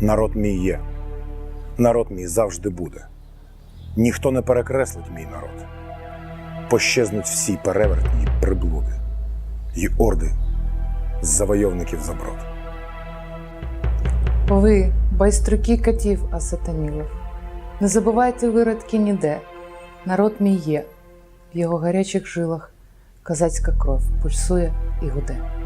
Народ мій є. Народ мій завжди буде. Ніхто не перекреслить мій народ. Пощезнуть всі перевертні й приблуди, й орди завойовників заброд. Ви, байстрюки катів осатанілих, не забувайте виродки ніде. Народ мій є, в його гарячих жилах козацька кров пульсує і гуде.